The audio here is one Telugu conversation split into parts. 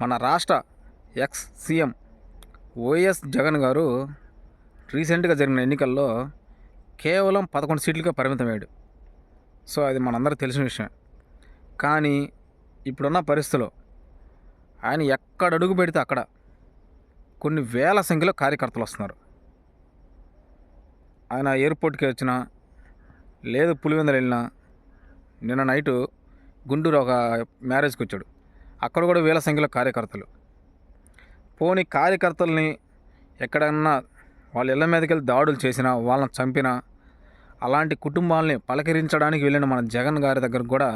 మన రాష్ట్ర ఎక్స్ సీఎం వైఎస్ జగన్ గారు రీసెంట్గా జరిగిన ఎన్నికల్లో కేవలం పదకొండు సీట్లుగా పరిమితమయ్యాడు. సో అది మనందరికీ తెలిసిన విషయం. కానీ ఇప్పుడున్న పరిస్థితిలో ఆయన ఎక్కడ అడుగు పెడితే అక్కడ కొన్ని వేల సంఖ్యలో కార్యకర్తలు వస్తున్నారు. ఆయన ఎయిర్పోర్ట్కి వచ్చినా లేదు పులివెందులు వెళ్ళినా నిన్న నైటు గుంటూరు ఒక మ్యారేజ్కి వచ్చాడు. అక్కడ కూడా వేల సంఖ్యలో కార్యకర్తలు. పోని కార్యకర్తల్ని ఎక్కడన్నా వాళ్ళ ఇళ్ళ మీదకి వెళ్ళి దాడులు చేసినా వాళ్ళని చంపినా అలాంటి కుటుంబాలని పలకరించడానికి వెళ్ళిన మన జగన్ గారి దగ్గర కూడా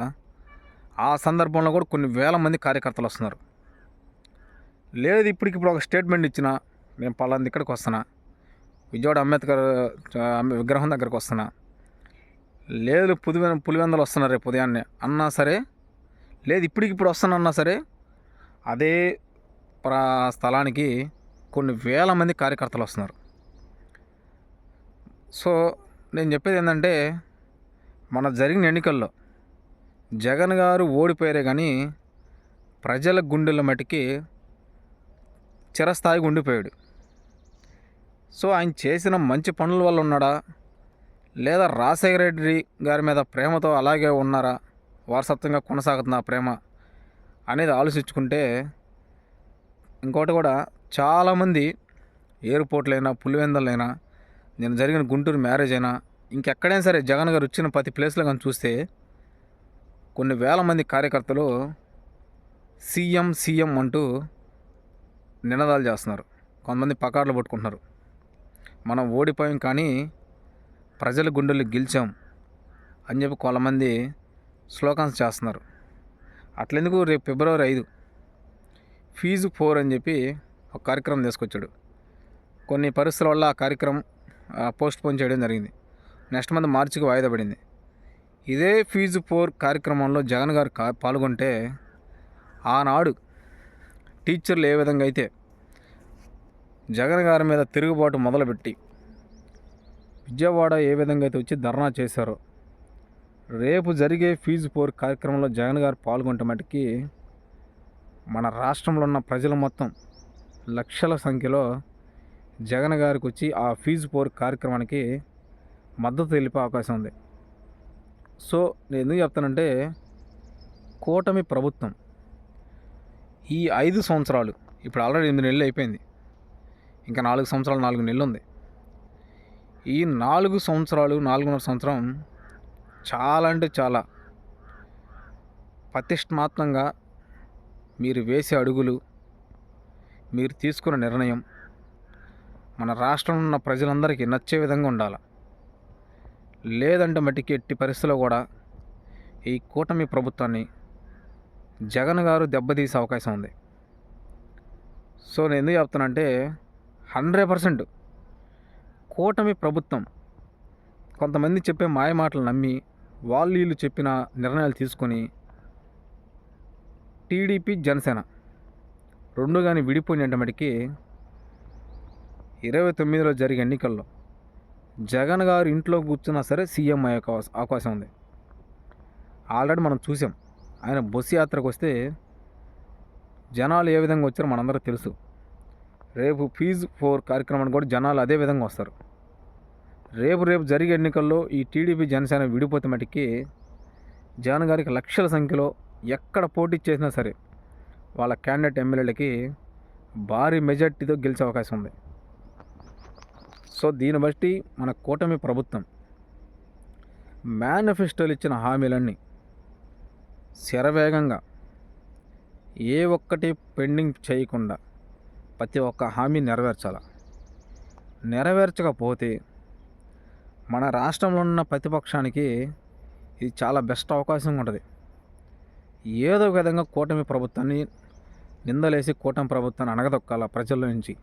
ఆ సందర్భంలో కూడా కొన్ని వేల మంది కార్యకర్తలు వస్తున్నారు. లేదు ఇప్పటికిప్పుడు ఒక స్టేట్మెంట్ ఇచ్చిన నేను పలాంది ఇక్కడికి వస్తున్నా విజయవాడ అంబేద్కర్ విగ్రహం దగ్గరకు వస్తున్నా లేదు పులివె పులివెందలు వస్తున్నారు రేపు ఉదయాన్నే అన్నా సరే లేదు ఇప్పటికిప్పుడు వస్తానన్నా సరే అదే ప్రా స్థలానికి కొన్ని వేల మంది కార్యకర్తలు వస్తున్నారు. సో నేను చెప్పేది ఏంటంటే మన జరిగిన ఎన్నికల్లో జగన్ గారు ఓడిపోయారే కానీ ప్రజల గుండెల మటుకి చిరస్థాయిగా ఉండిపోయాడు. సో ఆయన చేసిన మంచి పనుల వల్ల ఉన్నాడా? లేదా రాజశేఖర రెడ్డి గారి మీద ప్రేమతో అలాగే ఉన్నారా? వారసత్వంగా కొనసాగుతున్న ఆ ప్రేమ అనేది ఆలోచించుకుంటే ఇంకోటి కూడా చాలామంది ఎయిర్పోర్ట్లైనా పులివెందలైనా నేను జరిగిన గుంటూరు మ్యారేజ్ అయినా ఇంకెక్కడైనా సరే జగన్ గారు వచ్చిన ప్రతి ప్లేస్లో కానీ చూస్తే కొన్ని వేల మంది కార్యకర్తలు సీఎం సీఎం అంటూ నినాదాలు చేస్తున్నారు. కొంతమంది పకార్లు పట్టుకుంటున్నారు. మనం ఓడిపోయాం కానీ ప్రజల గుండెలు గెలిచాం అని చెప్పి కొంతమంది స్లోకాన్స్ చేస్తున్నారు. అట్లెందుకు రేపు ఫిబ్రవరి ఐదు? ఫీజు ఫోర్ అని చెప్పి ఒక కార్యక్రమం తీసుకొచ్చాడు. కొన్ని పరిస్థితుల వల్ల ఆ కార్యక్రమం పోస్ట్ పోన్ చేయడం జరిగింది. నెక్స్ట్ మంత్ మార్చికి వాయిదా పడింది. ఇదే ఫీజు ఫోర్ కార్యక్రమంలో జగన్ గారు కా పాల్గొంటే ఆనాడు టీచర్లు ఏ విధంగా అయితే జగన్ గారి మీద తిరుగుబాటు మొదలుపెట్టి విజయవాడ ఏ విధంగా అయితే వచ్చి ధర్నా చేశారో రేపు జరిగే ఫీజు ఫోర్ కార్యక్రమంలో జగన్ గారు పాల్గొంటే మటుకి మన రాష్ట్రంలో ఉన్న ప్రజలు మొత్తం లక్షల సంఖ్యలో జగన్ గారికి వచ్చి ఆ ఫీజు ఫోర్ కార్యక్రమానికి మద్దతు తెలిపే అవకాశం ఉంది. సో నేను ఎందుకు చెప్తానంటే కూటమి ప్రభుత్వం ఈ ఐదు సంవత్సరాలు ఇప్పుడు ఆల్రెడీ ఎనిమిది నెలలు అయిపోయింది. ఇంకా నాలుగు సంవత్సరాలు నాలుగు నెలలు ఉంది. ఈ నాలుగు సంవత్సరాలు నాలుగున్నర సంవత్సరం చాలా అంటే చాలా. ప్రతిష్టాత్మకంగా మీరు వేసే అడుగులు మీరు తీసుకున్న నిర్ణయం మన రాష్ట్రంలో ఉన్న ప్రజలందరికీ నచ్చే విధంగా ఉండాలి. లేదంటే మట్టికి ఎట్టి పరిస్థితిలో కూడా ఈ కూటమి ప్రభుత్వాన్ని జగన్ గారు దెబ్బతీసే అవకాశం ఉంది. సో నేను ఎందుకు చెప్తానంటే హండ్రెడ్ పర్సెంట్ కూటమి ప్రభుత్వం కొంతమంది చెప్పే మాయ మాటలు నమ్మి వాళ్ళు వీళ్ళు చెప్పిన నిర్ణయాలు తీసుకొని టీడీపీ జనసేన రెండు కానీ విడిపోయినట్టు మటుకి ఇరవై తొమ్మిదిలో జరిగే ఎన్నికల్లో జగన్ గారు ఇంట్లో కూర్చున్నా సరే సీఎం అయ్యే అవకాశం ఉంది. ఆల్రెడీ మనం చూసాం. ఆయన బస్సు యాత్రకు వస్తే జనాలు ఏ విధంగా వచ్చారో మనందరూ తెలుసు. రేపు ఫీజు ఫోర్ కార్యక్రమానికి కూడా జనాలు అదే విధంగా వస్తారు. రేపు రేపు జరిగే ఎన్నికల్లో ఈ టీడీపీ జనసేన విడిపోతే మటుకి జగన్ గారికి లక్షల సంఖ్యలో ఎక్కడ పోటీ చేసినా సరే వాళ్ళ క్యాండిడేట్ ఎమ్మెల్యేలకి భారీ మెజార్టీతో గెలిచే అవకాశం ఉంది. సో దీన్ని బట్టి మన కూటమి ప్రభుత్వం మేనిఫెస్టోలు ఇచ్చిన హామీలన్నీ శరవేగంగా ఏ ఒక్కటి పెండింగ్ చేయకుండా ప్రతి ఒక్క హామీ నెరవేర్చాల? నెరవేర్చకపోతే మన రాష్ట్రంలో ఉన్న ప్రతిపక్షానికి ఇది చాలా బెస్ట్ అవకాశం ఉంటుంది. ఏదో ఒక విధంగా కూటమి ప్రభుత్వాన్ని నిందలేసి కూటమి ప్రభుత్వాన్ని అనగదొక్కాల ప్రజల నుంచి.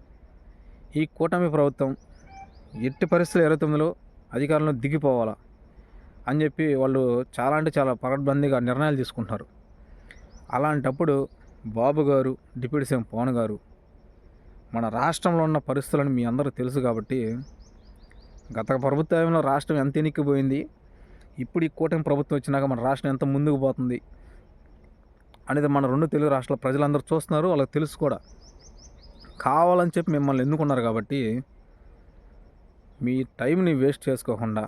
ఈ కూటమి ప్రభుత్వం ఎట్టి పరిస్థితులు ఇరవై తొమ్మిదిలో అధికారంలో దిగిపోవాలా అని చెప్పి వాళ్ళు చాలా అంటే చాలా పకడ్బందీగా నిర్ణయాలు తీసుకుంటారు అలాంటప్పుడు బాబు గారు డిప్యూటీ సీఎం పవన్ గారు మన రాష్ట్రంలో ఉన్న పరిస్థితులను మీ అందరూ తెలుసు కాబట్టి గత ప్రభుత్వంలో రాష్ట్రం ఎంత ఎనిక్కిపోయింది ఇప్పుడు ఈ కూటమి ప్రభుత్వం వచ్చినాక మన రాష్ట్రం ఎంత ముందుకు పోతుంది అనేది మన రెండు తెలుగు రాష్ట్రాల ప్రజలందరూ చూస్తున్నారు వాళ్ళకి తెలుసు కూడా. కావాలని చెప్పి మిమ్మల్ని ఎన్నుకున్నారు కాబట్టి మీ టైంని వేస్ట్ చేసుకోకుండా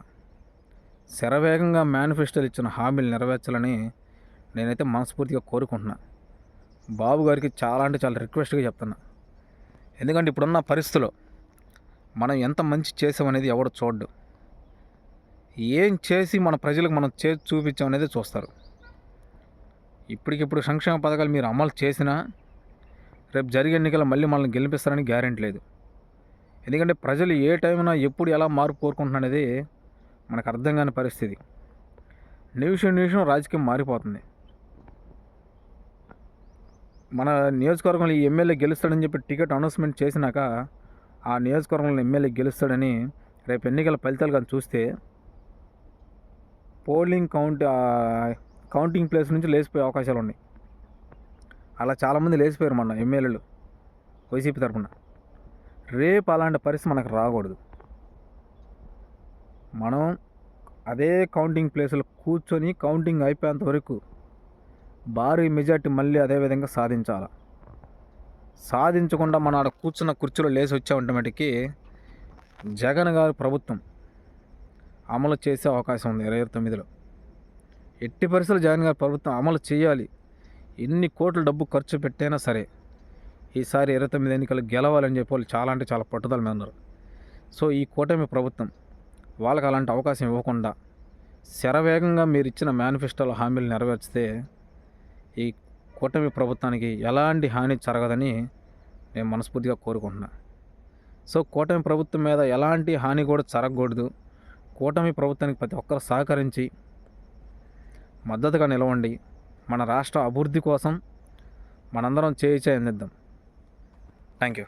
శరవేగంగా మేనిఫెస్టోలు ఇచ్చిన హామీలు నెరవేర్చాలని నేనైతే మనస్ఫూర్తిగా కోరుకుంటున్నా. బాబు గారికి చాలా అంటే చాలా రిక్వెస్ట్గా చెప్తున్నా. ఎందుకంటే ఇప్పుడున్న పరిస్థితుల్లో మనం ఎంత మంచి చేసామనేది ఎవడు చూడ్డు. ఏం చేసి మన ప్రజలకు మనం చే చూపించామనేది చూస్తారు. ఇప్పటికిప్పుడు సంక్షేమ పథకాలు మీరు అమలు చేసినా రేపు జరిగే ఎన్నికలు మళ్ళీ మనల్ని గెలిపిస్తారని గ్యారెంటీ లేదు. ఎందుకంటే ప్రజలు ఏ టైంన ఎప్పుడు ఎలా మార్పు కోరుకుంటున్నది అనేది మనకు అర్థం కాని పరిస్థితి. నిమిషం నిమిషం రాజకీయం మారిపోతుంది. మన నియోజకవర్గంలో ఈ ఎమ్మెల్యే గెలుస్తాడని చెప్పి టికెట్ అనౌన్స్మెంట్ చేసినాక ఆ నియోజకవర్గంలో ఎమ్మెల్యే గెలుస్తాడని రేపు ఎన్నికల ఫలితాలు కానీ చూస్తే పోలింగ్ కౌంట్ కౌంటింగ్ ప్లేస్ నుంచి లేచిపోయే అవకాశాలు ఉన్నాయి. అలా చాలామంది లేచిపోయారు మన ఎమ్మెల్యేలు వైసీపీ తరఫున. రేపు అలాంటి పరిస్థితి మనకు రాకూడదు. మనం అదే కౌంటింగ్ ప్లేస్లో కూర్చొని కౌంటింగ్ అయిపోయేంత వరకు భారీ మెజార్టీ మళ్ళీ అదే విధంగా సాధించాలి? సాధించకుండా మన ఆడ కూర్చున్న కుర్చీలో లేచి వచ్చామంటే మటుకి జగన్ గారి ప్రభుత్వం అమలు చేసే అవకాశం ఉంది ఇరవై తొమ్మిదిలో. ఎట్టి పరిస్థితులు జగన్ గారి ప్రభుత్వం అమలు చేయాలి. ఎన్ని కోట్ల డబ్బు ఖర్చు పెట్టైనా సరే ఈసారి ఇరవై తొమ్మిది ఎన్నికలు గెలవాలని చెప్పి వాళ్ళు చాలా అంటే చాలా పట్టుదల మీద ఉన్నారు. సో ఈ కూటమి ప్రభుత్వం వాళ్ళకి అలాంటి అవకాశం ఇవ్వకుండా శరవేగంగా మీరు ఇచ్చిన మేనిఫెస్టోలో హామీలు నెరవేర్చితే ఈ కూటమి ప్రభుత్వానికి ఎలాంటి హాని జరగదని నేను మనస్ఫూర్తిగా కోరుకుంటున్నా. సో కూటమి ప్రభుత్వం మీద ఎలాంటి హాని కూడా జరగకూడదు. కూటమి ప్రభుత్వానికి ప్రతి ఒక్కరు సహకరించి మద్దతుగా నిలవండి. మన రాష్ట్ర అభివృద్ధి కోసం మనందరం చేయి చేయందిద్దాం థ్యాంక్ యూ